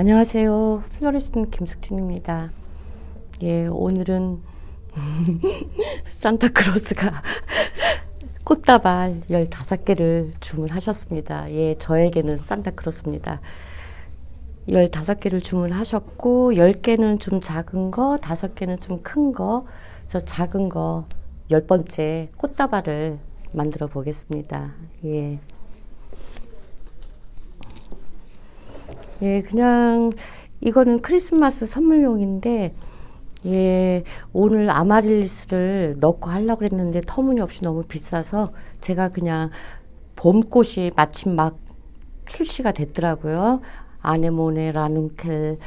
안녕하세요. 플로리스트 김숙진입니다. 예, 오늘은 산타크로스가 꽃다발 15개를 주문하셨습니다. 예, 저에게는 산타크로스입니다. 15개를 주문하셨고 10개는 좀 작은 거, 5개는 좀 큰 거. 그래서 작은 거 10번째 꽃다발을 만들어 보겠습니다. 예. 예, 그냥 이거는 크리스마스 선물용인데 예, 오늘 아마릴리스를 넣고 하려고 했는데 터무니없이 너무 비싸서 제가 그냥 봄꽃이 마침 막 출시가 됐더라고요. 아네모네, 라눈켈.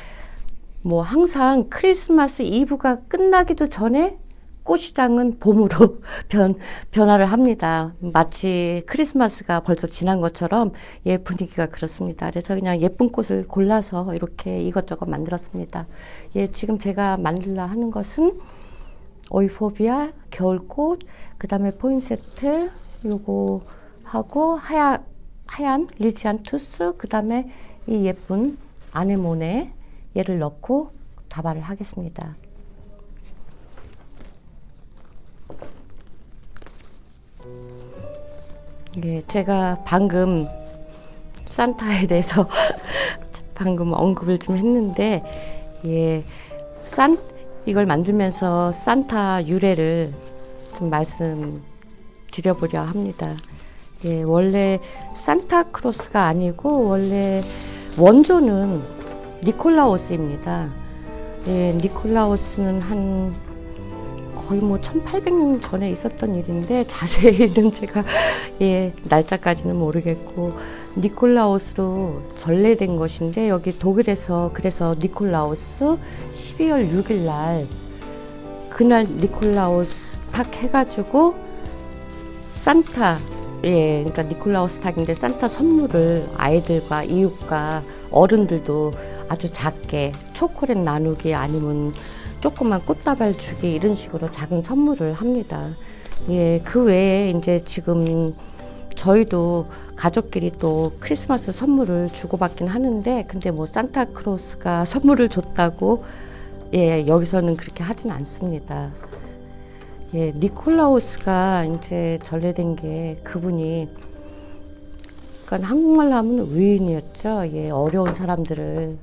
뭐 항상 크리스마스 이브가 끝나기도 전에 꽃시장은 봄으로 변, 변화를 합니다. 마치 크리스마스가 벌써 지난 것처럼 예, 분위기가 그렇습니다. 그래서 그냥 예쁜 꽃을 골라서 이렇게 이것저것 만들었습니다. 예, 지금 제가 만들라 하는 것은 오이포비아, 겨울꽃, 그 다음에 포인세트, 요거 하고 하얀, 하얀 리지안 투스, 그 다음에 이 예쁜 아네모네 얘를 넣고 다발을 하겠습니다. 예, 제가 방금 산타에 대해서 방금 언급을 좀 했는데, 예, 산, 이걸 만들면서 산타 유래를 좀 말씀 드려보려 합니다. 예, 원래 산타크로스가 아니고, 원래 원조는 니콜라오스입니다. 예, 니콜라오스는 한 거의 뭐 1800년 전에 있었던 일인데 자세히는 제가 예 날짜까지는 모르겠고 니콜라우스로 전래된 것인데 여기 독일에서 그래서 니콜라우스 12월 6일 날 그날 니콜라우스 탁 해가지고 산타 예 그러니까 니콜라우스 탁인데 산타 선물을 아이들과 이웃과 어른들도 아주 작게 초콜릿 나누기 아니면 조그만 꽃다발 주기 이런 식으로 작은 선물을 합니다. 예, 그 외에 이제 지금 저희도 가족끼리 또 크리스마스 선물을 주고받긴 하는데 근데 뭐 산타크로스가 선물을 줬다고 예, 여기서는 그렇게 하진 않습니다. 예, 니콜라우스가 이제 전래된 게 그분이 그러니까 한국말로 하면 의인이었죠. 예, 어려운 사람들을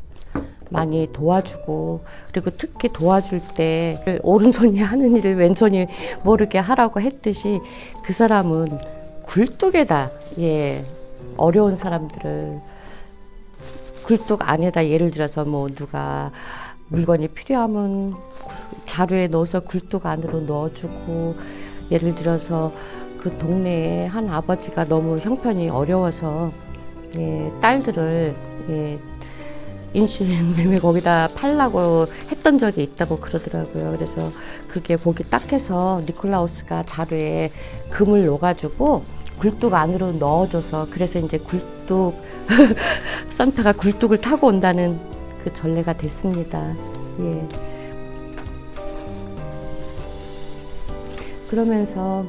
많이 도와주고 그리고 특히 도와줄 때 오른손이 하는 일을 왼손이 모르게 하라고 했듯이 그 사람은 굴뚝에다 예 어려운 사람들을 굴뚝 안에다 예를 들어서 뭐 누가 물건이 필요하면 자루에 넣어서 굴뚝 안으로 넣어주고 예를 들어서 그 동네에 한 아버지가 너무 형편이 어려워서 예, 딸들을 예, 인신 매매 거기다 팔라고 했던 적이 있다고 그러더라고요. 그래서 그게 보기 딱해서 니콜라우스가 자루에 금을 넣어가지고 굴뚝 안으로 넣어줘서 그래서 이제 굴뚝 산타가 굴뚝을 타고 온다는 그 전례가 됐습니다. 예. 그러면서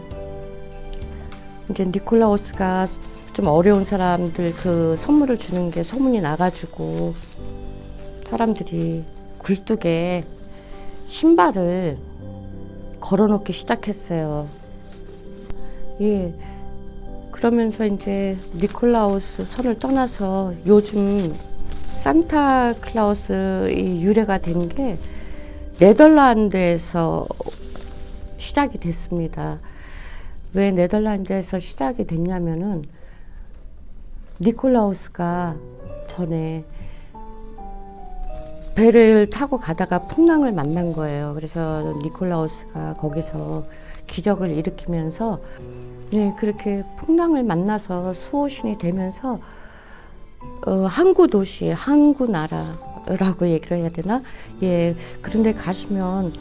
이제 니콜라우스가 좀 어려운 사람들 그 선물을 주는 게 소문이 나가지고 사람들이 굴뚝에 신발을 걸어놓기 시작했어요. 예. 그러면서 이제 니콜라우스 선을 떠나서 요즘 산타클라우스의 유래가 된 게 네덜란드에서 시작이 됐습니다. 왜 네덜란드에서 시작이 됐냐면은 니콜라우스가 전에 배를 타고 가다가 풍랑을 만난 거예요. 그래서 니콜라우스가 거기서 기적을 일으키면서 네, 그렇게 풍랑을 만나서 수호신이 되면서 어, 항구 도시, 항구 나라라고 얘기를 해야 되나? 예, 그런데 가시면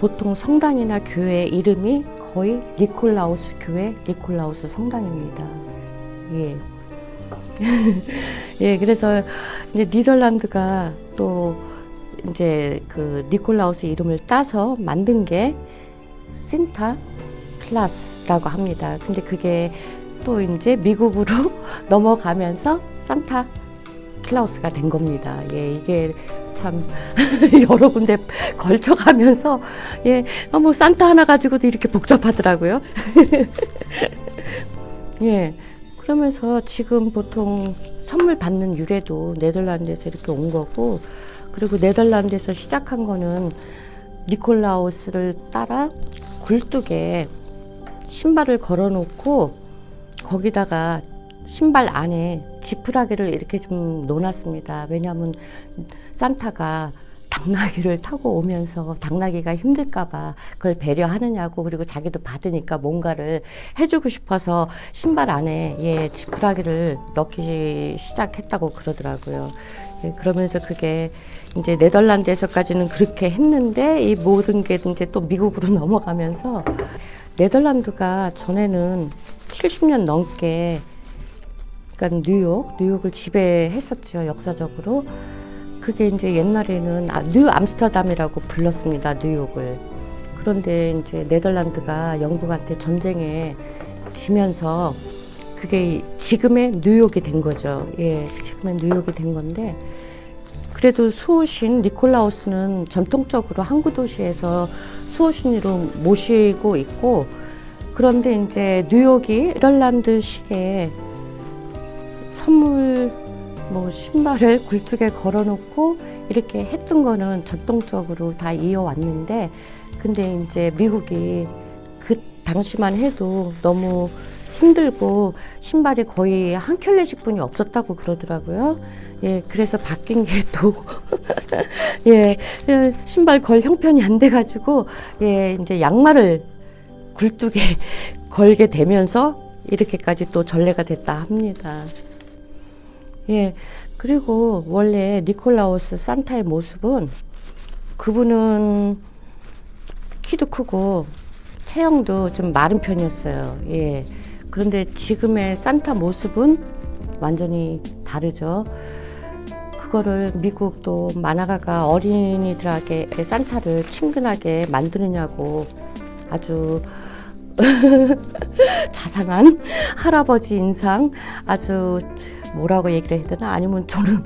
보통 성당이나 교회 이름이 거의 니콜라우스 교회, 니콜라우스 성당입니다. 예. 예, 그래서 이제 니덜란드가 또 이제 그 니콜라우스 이름을 따서 만든 게 신타 클라스라고 합니다. 근데 그게 또 이제 미국으로 넘어가면서 산타 클라우스가 된 겁니다. 예, 이게 참 여러 군데 걸쳐가면서 예, 어, 뭐 산타 하나 가지고도 이렇게 복잡하더라고요. 예, 그러면서 지금 보통 선물 받는 유래도 네덜란드에서 이렇게 온 거고, 그리고 네덜란드에서 시작한 거는 니콜라우스를 따라 굴뚝에 신발을 걸어놓고 거기다가 신발 안에 지푸라기를 이렇게 좀 놓았습니다. 왜냐하면 산타가 당나귀를 타고 오면서 당나귀가 힘들까봐 그걸 배려하느냐고 그리고 자기도 받으니까 뭔가를 해주고 싶어서 신발 안에 예 지푸라기를 넣기 시작했다고 그러더라고요. 예, 그러면서 그게 이제 네덜란드에서까지는 그렇게 했는데 이 모든 게 이제 또 미국으로 넘어가면서 네덜란드가 전에는 70년 넘게 그러니까 뉴욕, 뉴욕을 지배했었죠 역사적으로. 그게 이제 옛날에는 아, 뉴 암스터담이라고 불렀습니다 뉴욕을. 그런데 이제 네덜란드가 영국한테 전쟁에 지면서 그게 지금의 뉴욕이 된 거죠. 예, 지금의 뉴욕이 된 건데 그래도 수호신 니콜라우스는 전통적으로 항구 도시에서 수호신으로 모시고 있고 그런데 이제 뉴욕이 네덜란드식의 선물 뭐 신발을 굴뚝에 걸어놓고 이렇게 했던 거는 전통적으로 다 이어왔는데 근데 이제 미국이 그 당시만 해도 너무 힘들고 신발이 거의 한 켤레씩 뿐이 없었다고 그러더라고요. 예, 그래서 바뀐 게 또, 예, 예, 신발 걸 형편이 안 돼가지고, 예, 이제 양말을 굴뚝에 걸게 되면서 이렇게까지 또 전례가 됐다 합니다. 예, 그리고 원래 니콜라우스 산타의 모습은 그분은 키도 크고 체형도 좀 마른 편이었어요. 예. 그런데 지금의 산타 모습은 완전히 다르죠. 그거를 미국도 만화가가 어린이들에게 산타를 친근하게 만드느냐고 아주 자상한 할아버지 인상 아주 뭐라고 얘기를 해야 되나 아니면 저는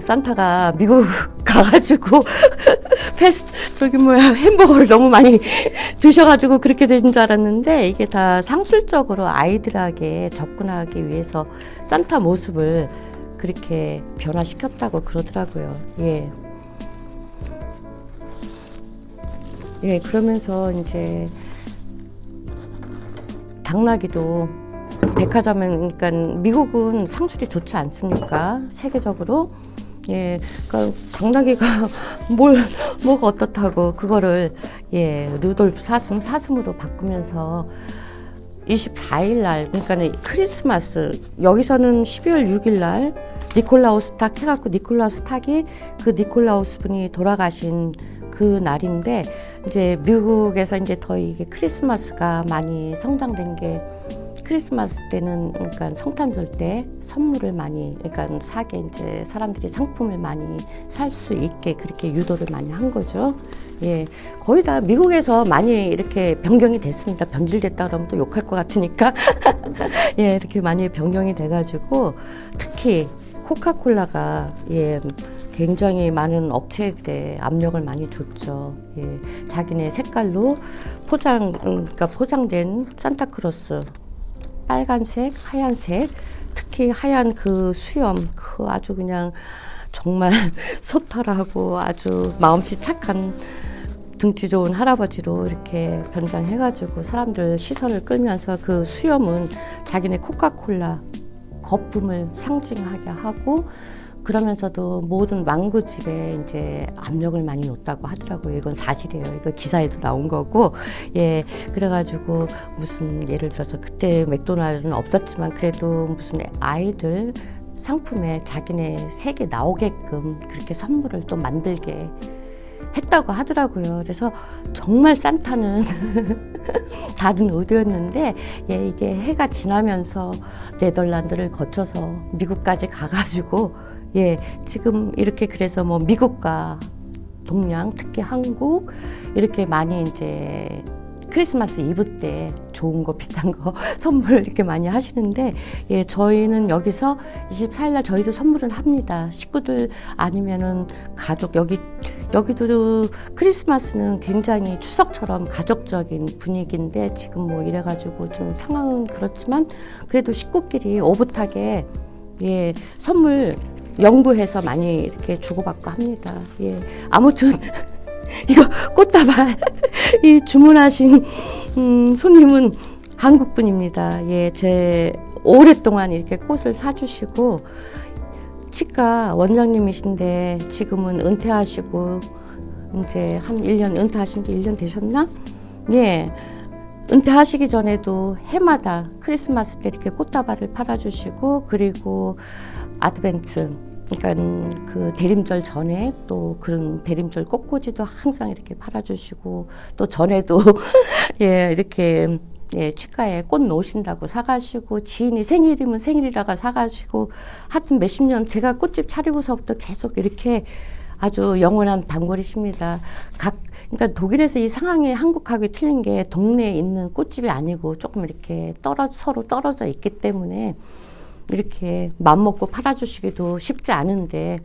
산타가 미국 가가지고 패스트 저기 뭐야 햄버거를 너무 많이 드셔가지고 그렇게 된 줄 알았는데 이게 다 상술적으로 아이들에게 접근하기 위해서 산타 모습을 그렇게 변화시켰다고 그러더라고요. 예. 예, 그러면서 이제 당나귀도 백화점은 그러니까 미국은 상술이 좋지 않습니까? 세계적으로. 예, 그러니까 당나귀가 뭘 뭐가 어떻다고 그거를 예 루돌프 사슴 사슴으로 바꾸면서 24일 날 그러니까 크리스마스 여기서는 12월 6일 날 니콜라우스 탁 해갖고 니콜라우스 탁이 그 니콜라우스 분이 돌아가신 그 날인데 이제 미국에서 이제 더 이게 크리스마스가 많이 성장된 게 크리스마스 때는 그러니까 성탄절 때 선물을 많이 그러니까 사게 이제 사람들이 상품을 많이 살 수 있게 그렇게 유도를 많이 한 거죠. 예, 거의 다 미국에서 많이 이렇게 변경이 됐습니다. 변질됐다 그러면 또 욕할 것 같으니까 예, 이렇게 많이 변경이 돼가지고 특히 코카콜라가 예. 굉장히 많은 업체들의 압력을 많이 줬죠. 예, 자기네 색깔로 포장, 그러니까 포장된 산타크로스 빨간색, 하얀색, 특히 하얀 그 수염, 그 아주 그냥 정말 소탈하고 아주 마음씨 착한 등치 좋은 할아버지로 이렇게 변장해가지고 사람들 시선을 끌면서 그 수염은 자기네 코카콜라 거품을 상징하게 하고 그러면서도 모든 왕구 집에 이제 압력을 많이 놓았다고 하더라고요. 이건 사실이에요. 이거 기사에도 나온 거고, 예, 그래가지고 무슨 예를 들어서 그때 맥도날드는 없었지만 그래도 무슨 아이들 상품에 자기네 색이 나오게끔 그렇게 선물을 또 만들게 했다고 하더라고요. 그래서 정말 산타는 다른 의도였는데 예, 이게 해가 지나면서 네덜란드를 거쳐서 미국까지 가가지고 예, 지금 이렇게 그래서 뭐 미국과 동양, 특히 한국 이렇게 많이 이제 크리스마스 이브 때 좋은 거 비싼 거 선물 이렇게 많이 하시는데 예 저희는 여기서 24일 날 저희도 선물을 합니다. 식구들 아니면은 가족 여기 여기도 크리스마스는 굉장히 추석처럼 가족적인 분위기인데 지금 뭐 이래 가지고 좀 상황은 그렇지만 그래도 식구끼리 오붓하게 예 선물 연구해서 많이 이렇게 주고받고 합니다. 예 아무튼 이거 꽃다발 이 주문하신 음, 손님은 한국 분입니다. 예, 제 오랫동안 이렇게 꽃을 사주시고 치과 원장님이신데 지금은 은퇴하시고 이제 한 1년 은퇴하신 지 1년 되셨나? 예. 은퇴하시기 전에도 해마다 크리스마스 때 이렇게 꽃다발을 팔아주시고 그리고 아드벤트 그러니까 그 대림절 전에 또 그런 대림절 꽃꽂이도 항상 이렇게 팔아주시고 또 전에도 예 이렇게 예 치과에 꽃 놓으신다고 사가시고 지인이 생일이면 생일이라가 사가시고 하여튼 몇십 년 제가 꽃집 차리고서부터 계속 이렇게 아주 영원한 단골이십니다. 각 그러니까 독일에서 이 상황이 한국하고 틀린 게 동네에 있는 꽃집이 아니고 조금 이렇게 떨어 서로 떨어져 있기 때문에 이렇게 맘 먹고 팔아주시기도 쉽지 않은데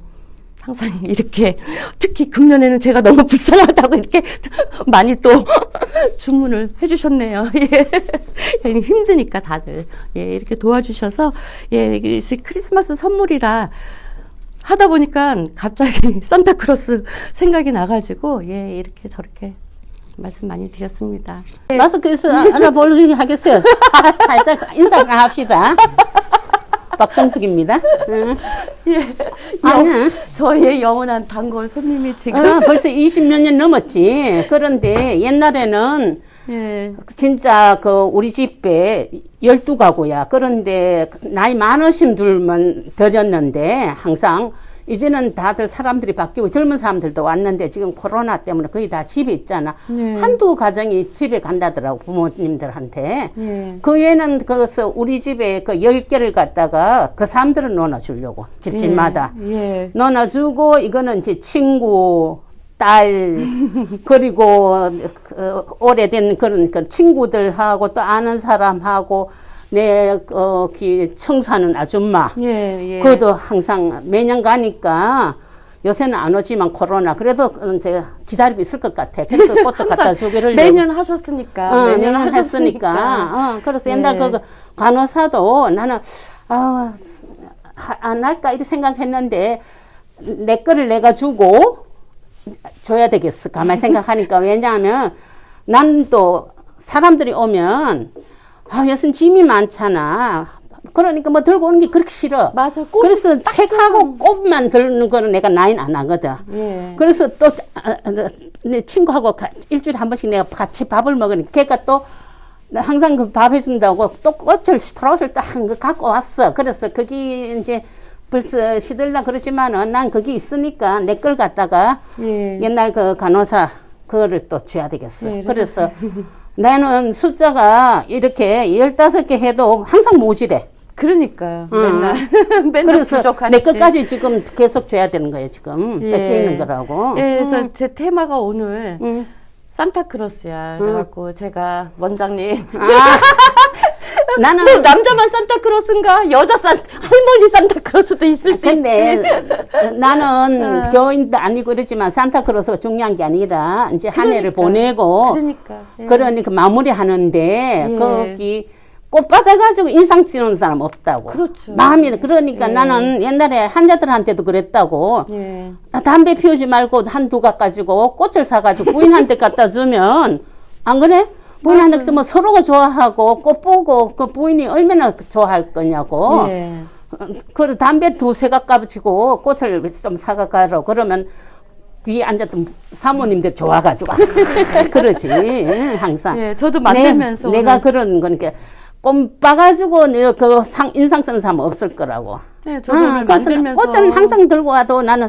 항상 이렇게 특히 금년에는 제가 너무 불쌍하다고 이렇게 많이 또 주문을 해주셨네요. 예. 힘드니까 다들 예 이렇게 도와주셔서 예 크리스마스 선물이라 하다 보니까 갑자기 산타크로스 생각이 나가지고 예 이렇게 저렇게 말씀 많이 드렸습니다. 마스크에서 알아보려고 하겠어요. 살짝 인사를 합시다. 박성숙입니다. 응. 예, 아니야. 저희의 영원한 단골 손님이 지금 어, 벌써 20몇 년 넘었지. 그런데 옛날에는 예. 진짜 그 우리 집에 12가구야. 그런데 나이 많으신 분만 드렸는데 항상 이제는 다들 사람들이 바뀌고 젊은 사람들도 왔는데 지금 코로나 때문에 거의 다 집에 있잖아. 네. 한두 가정이 집에 간다더라고 부모님들한테. 예. 그 애는 그래서 우리 집에 그 10개를 갖다가 그 사람들은 넣어주려고 집집마다. 예. 넣어주고 이거는 이제 친구, 딸, 그리고 그 오래된 그런 그 친구들하고 또 아는 사람하고 내, 어, 기 청소하는 아줌마. 예, 예. 그것도 항상 매년 가니까 요새는 안 오지만 코로나. 그래도 이제 기다리고 있을 것 같아. 그래서 꽃도 갖다 주기를. 매년 하셨으니까. 어, 매년 매년 하셨으니까. 하셨으니까. 어, 그래서 옛날 네. 그 간호사도 나는, 아, 하- 안 할까 이렇게 생각했는데, 내 거를 내가 주고 줘야 되겠어. 가만히 생각하니까. 왜냐하면 난 또 사람들이 오면, 아, 요새 짐이 많잖아. 그러니까 뭐 들고 오는 게 그렇게 싫어. 맞아. 꽃이 그래서 책하고 꽃만 들는 거는 내가 나인 안 하거든. 예. 그래서 또, 아, 아, 내 친구하고 가- 일주일에 한 번씩 내가 같이 밥을 먹으니까 걔가 또 나 항상 그 밥 해준다고 또 꽃을, 트롯을 딱 갖고 왔어. 그래서 거기 이제 벌써 시들라 그러지만은 난 거기 있으니까 내 걸 갖다가 예. 옛날 그 간호사 그거를 또 줘야 되겠어. 예, 그래서 나는 숫자가 이렇게 15개 해도 항상 모질해. 그러니까요. 응. 맨날 맨날 그래서 부족하시지. 내 것까지 지금 계속 줘야 되는 거예요, 지금. 예. 뺏겨 있는 거라고. 예, 그래서 제 테마가 오늘 응. 산타크로스야. 그래갖고 제가 원장님 아, 나는 뭐 남자만 산타크로스인가? 여자 산 할머니 산타크로스도 있을 수. 근데 나는 교인도 아니고 그러지만 산타크로스가 중요한 게 아니라 이제 한 해를 그러니까. 보내고 그러니까. 예. 그러니까 마무리 하는데 예. 거기 꽃 받아가지고 인상 쓰는 사람 없다고. 그렇죠. 마음이 그러니까 예. 나는 옛날에 환자들한테도 그랬다고. 예. 나 담배 피우지 말고 한두 가 가지고 꽃을 사가지고 부인한테 갖다 주면 안 그래? 부인한테 쓰면 서로가 좋아하고 꽃 보고 그 부인이 얼마나 좋아할 거냐고. 예. 그 담배 두세 가 가지고 꽃을 좀 사가 가라 그러면 뒤에 앉았던 사모님들 좋아가지고 그러지 항상. 예, 저도 만들면서 내, 가 그런 거니까 꽃 봐가지고 내가 그 상, 인상 쓰는 사람 없을 거라고. 네, 저도 그래서 만들면서 꽃은 항상 들고 와도 나는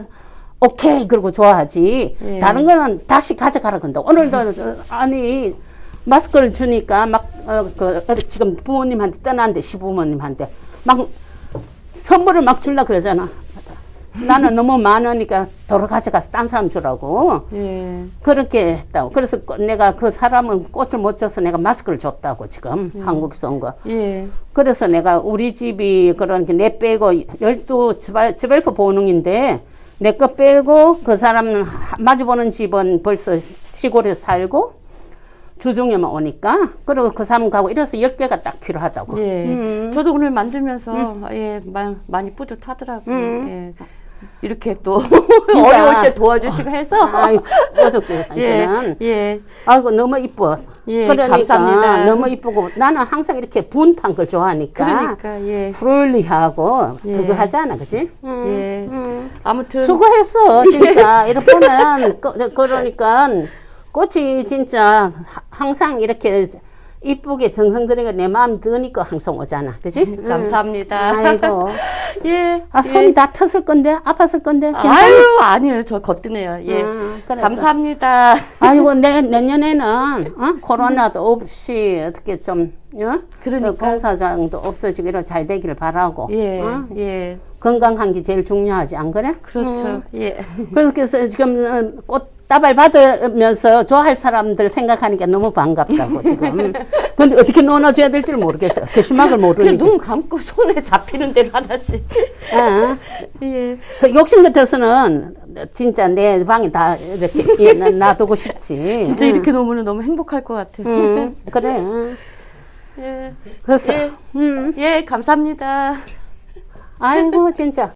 오케이 그러고 좋아하지. 예. 다른 거는 다시 가져가라 근데 오늘도 어, 아니 마스크를 주니까 막 어, 그, 어, 지금 부모님한테 떠났는데 시부모님한테 막 선물을 막 줄라 그러잖아. 나는 너무 많으니까 도로 가져가서 딴 사람 주라고. 예. 그렇게 했다고. 그래서 꽃- 내가 그 사람은 꽃을 못 줘서 내가 마스크를 줬다고 지금 한국에서 온 거. 예. 그래서 내가 우리 집이 그런 게내 빼고 열두 집알- 집엘프 보능인데 내 거 빼고 그 사람 마주보는 집은 벌써 시골에 살고 주중에만 오니까 그리고 그 사람 가고 이래서 열 개가 딱 필요하다고. 예. 음. 저도 오늘 만들면서 예, 마, 많이 뿌듯하더라고요. 예. 이렇게 또. 어려울 때 도와주시고 해서 아이고 어저께 예. 예. 아이고 너무 이뻐. 예, 그러니까 감사합니다. 너무 이쁘고 나는 항상 이렇게 분탕 걸 좋아하니까 그러니까 예. 프롤리하고 예. 그거 하잖아, 그지? 예. 음. 아무튼 수고했어, 진짜. 이렇게 보면, 그, 그러니까, 꽃이 진짜 하- 항상 이렇게 이쁘게 정성 들이가 내 마음 드니까 항상 오잖아. 그지? 응. 감사합니다. 아이고. 예. 아, 손이 다 텄을 건데? 아팠을 건데? 괜찮아? 아유, 아니에요. 저 거뜬해요. 예. 응, 그래서. 감사합니다. 아이고, 내, 내년에는, 어? 코로나도 없이, 어떻게 좀, 어? 그러니까. 그 공사장도 없어지고 이런 잘 되기를 바라고. 예. 어? 예. 건강한 게 제일 중요하지, 안 그래? 그렇죠. 예. 그래서, 그래서 지금 어, 꽃 다발 받으면서 좋아할 사람들 생각하니까 너무 반갑다고 지금. 근데 어떻게 넣어줘야 될지 모르겠어요. 게시막을 그냥 모르니까. 눈 감고 손에 잡히는 대로 하나씩. 어. 예. 그 욕심 같아서는 진짜 내 방에 다 이렇게 예, 놔- 놔두고 싶지. 진짜 응. 이렇게 놓으면 너무 행복할 것 같아요. 응, 그래. 예. 그래서 예. 음, 예, 감사합니다. 아이고 진짜